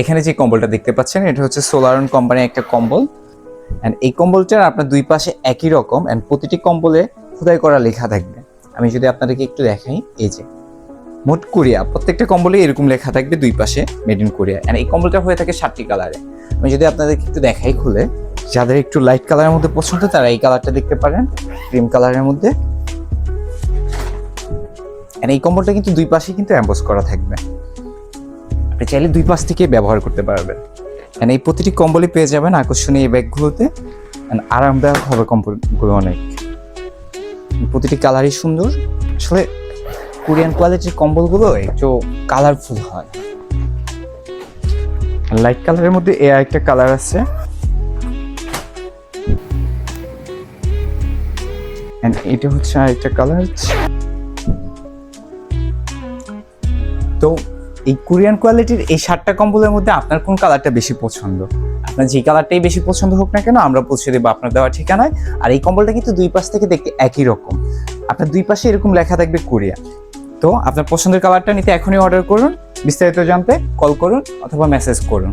এখানে যে কম্বলটা দেখতে পাচ্ছেন, এটা হচ্ছে সোলারন কোম্পানির একটা কম্বল। অ্যান্ড এই কম্বলটার আপনার দুই পাশে একই রকম অ্যান্ড প্রতিটি কম্বলে খোদাই করা লেখা থাকবে। আমি যদি আপনাদেরকে একটু দেখাই, এই যে, মোট কোরিয়া, প্রত্যেকটা কম্বলে এরকম লেখা থাকবে দুই পাশে মেড ইন কোরিয়া অ্যান্ড এই কম্বলটা হয়ে থাকে সাতটি কালারে আমি যদি আপনাদেরকে একটু দেখাই খুলে, যাদের একটু লাইট কালারের মধ্যে পছন্দ, তারা এই কালারটা দেখতে পারেন ক্রিম কালারের মধ্যে। And এই কম্বলটা কিন্তু দুই পাশে কিন্তু অ্যাম্বোস করা থাকবে। আপনি চাইলে দুই পাশ থেকে ব্যবহার করতে পারবেন। And এই প্রতিটি কম্বলই পেয়ে যাবেন আকর্ষণীয় এই ব্যাগগুলোতে। And আরামদায়ক হবে কম্বলগুলো অনেক। প্রতিটি কালারই সুন্দর। আসলে কোরিয়ান কোয়ালিটির কম্বলগুলো একটু কালারফুল হয়। লাইট কালারের মধ্যে এ একটা কালার আছে। এটা হচ্ছে আরেকটা কালার তো এই কোরিয়ান কোয়ালিটির এই সাতটা কম্বলের মধ্যে আপনার কোন কালারটা বেশি পছন্দ? আপনার যে কালারটাই বেশি পছন্দ হোক না কেন, আমরা পৌঁছে দেবো আপনার দেওয়া ঠিকানায়। আর এই কম্বলটা কিন্তু দুই পাশ থেকে দেখতে একই রকম। আপনার দুই পাশে এরকম লেখা থাকবে কোরিয়া। তো আপনার পছন্দের কালারটা নিতে এখনই অর্ডার করুন, বিস্তারিত জানতে কল করুন অথবা মেসেজ করুন।